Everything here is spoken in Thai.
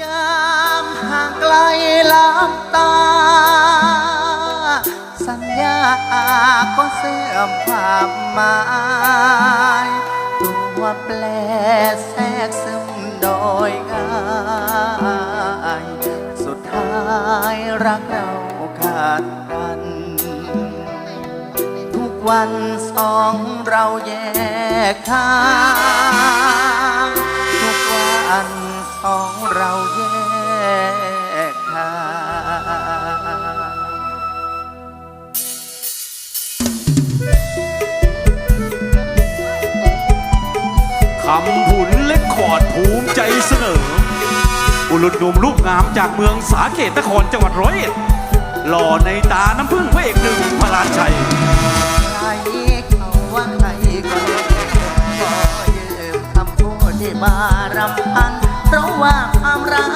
ยามห่างไกลลับตา สัญญาก็เสื่อมความหมายตัวแปลแทรกซึมโดยง่ายสุดท้ายรักเราขาดกัน ทุกวันสองเราแยกทาง สองเราแยกทางคำผุนเล็กคอดภูมิใจเสนออุลุดหนุ่มลูกงามจากเมืองสาเกตนครจังหวัดร้อยเอ็ดหล่อในตาน้ำพึ่งพระเอกหนึ่งพระราชัยใครเขาว่าใครก็ขอยืมคำพูดที่มารำพัน เพราะว่าความรักสอง